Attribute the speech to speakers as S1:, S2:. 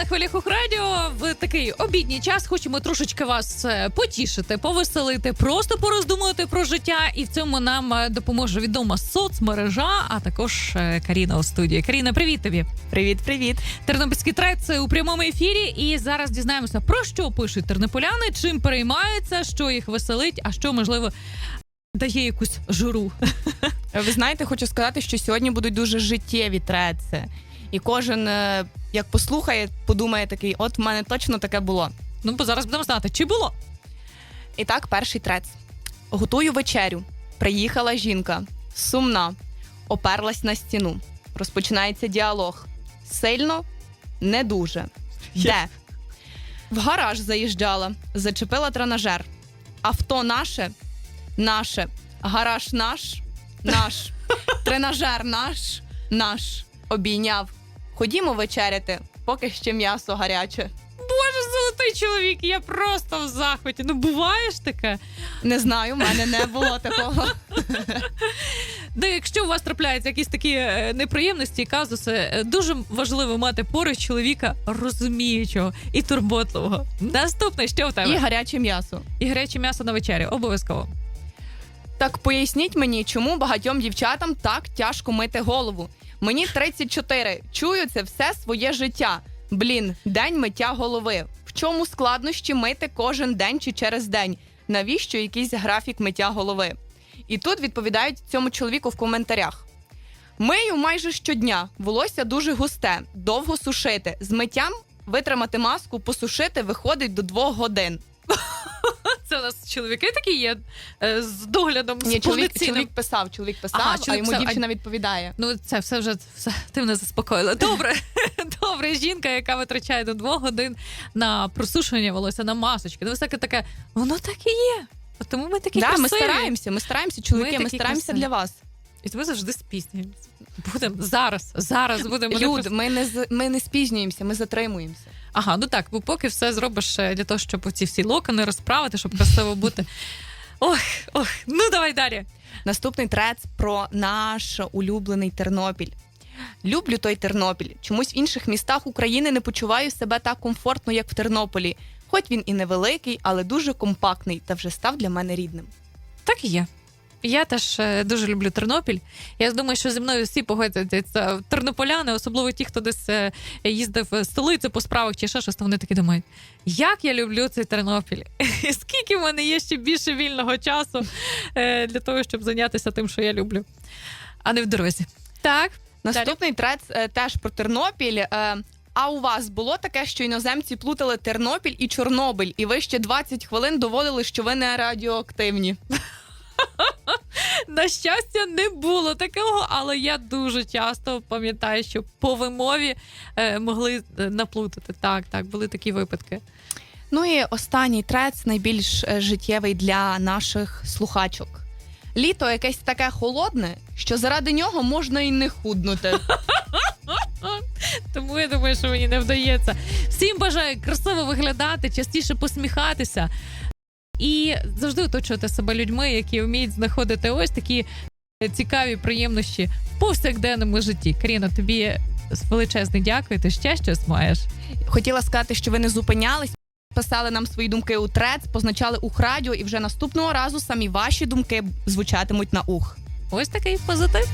S1: на хвилях Ухрадіо в такий обідній час. Хочемо трошечки вас е, потішити, повеселити, просто пороздумувати про життя. І в цьому нам е, допоможе відома соцмережа, а також е, Каріна у студії. Каріна, привіт тобі.
S2: Привіт, привіт.
S1: Тернопільський трет у прямому ефірі. І зараз дізнаємося, про що пишуть тернополяни, чим переймаються, що їх веселить, а що можливо дає якусь журу.
S2: Ви знаєте, хочу сказати, що сьогодні будуть дуже життєві треці. І кожен, як послухає, подумає такий: от в мене точно таке було.
S1: Ну бо зараз будемо знати, чи було.
S2: І так, перший трец. Готую вечерю. Приїхала жінка, сумна, оперлась на стіну. Розпочинається діалог. Сильно, не дуже. Де? В гараж заїжджала, зачепила тренажер. Авто наше, наше, гараж наш, наш, тренажер наш, наш. Обійняв. Ходімо вечеряти, поки ще м'ясо гаряче.
S1: Боже, золотий чоловік, я просто в захваті. Ну буває ж таке.
S2: Не знаю, в мене не було такого.
S1: Де якщо у вас трапляються якісь такі е, неприємності і казуси, е, дуже важливо мати поруч чоловіка розуміючого і турботливого. Наступне, що в тебе?
S2: І гаряче м'ясо.
S1: І гаряче м'ясо на вечері, обов'язково.
S2: Так поясніть мені, чому багатьом дівчатам так тяжко мити голову. Мені 34, чую це все своє життя. Блін, день миття голови. В чому складнощі мити кожен день чи через день? Навіщо якийсь графік миття голови? І тут відповідають цьому чоловіку в коментарях. Мию майже щодня, волосся дуже густе, довго сушити. З миттям витримати маску, посушити виходить до двох годин.
S1: У нас чоловіки такі є е, з доглядом з
S2: Ні, чоловік,
S1: повноцінним.
S2: чоловік писав, чоловік писав,
S1: Ага,
S2: а
S1: чоловік
S2: йому
S1: писав, а-
S2: дівчина відповідає.
S1: Ну, це все вже все, ти мене заспокоїла. Добре, добре, жінка, яка витрачає до двох годин на просушування волосся, на масочки. Ну, всяке таке, воно так і є. От Тому ми такі
S2: да,
S1: красиві.
S2: ми стараємося, ми стараємося, чоловіки, ми,
S1: такі
S2: стараємося
S1: красиві.
S2: для вас.
S1: І ми завжди спізнюємося. Будемо зараз, зараз будемо. не
S2: Люд, ми не з- ми не спізнюємося, ми затримуємося.
S1: Ага, ну так, бо поки все зробиш е, для того, щоб ці всі локони розправити, щоб красиво бути. Ох, ох, ну давай далі.
S2: Наступний трец про наш улюблений Тернопіль. Люблю той Тернопіль. Чомусь в інших містах України не почуваю себе так комфортно, як в Тернополі. Хоч він і невеликий, але дуже компактний та вже став для мене рідним.
S1: Так і є. Я теж е, дуже люблю Тернопіль. Я думаю, що зі мною всі погодяться тернополяни, особливо ті, хто десь е, їздив в столицю по справах чи ще щось, то вони такі думають, як я люблю цей Тернопіль. І скільки в мене є ще більше вільного часу е, для того, щоб зайнятися тим, що я люблю, а не в дорозі. Так,
S2: Наступний трец теж про Тернопіль. А у вас було таке, що іноземці плутали Тернопіль і Чорнобиль, і ви ще 20 хвилин доводили, що ви не радіоактивні.
S1: на щастя, не було такого, але я дуже часто пам'ятаю, що по вимові е, могли е, наплутати. Так, так, були такі випадки.
S2: Ну і останній трец найбільш е, життєвий для наших слухачок. Літо якесь таке холодне, що заради нього можна і не худнути.
S1: Тому я думаю, що мені не вдається. Всім бажаю красиво виглядати, частіше посміхатися і завжди оточувати себе людьми, які вміють знаходити ось такі е, цікаві приємності в повсякденному житті. Каріна, тобі величезне дякую. Ти ще щось маєш.
S2: Хотіла сказати, що ви не зупинялись. Писали нам свої думки у трец, позначали ух радіо, і вже наступного разу самі ваші думки звучатимуть на ух.
S1: Ось такий позитив.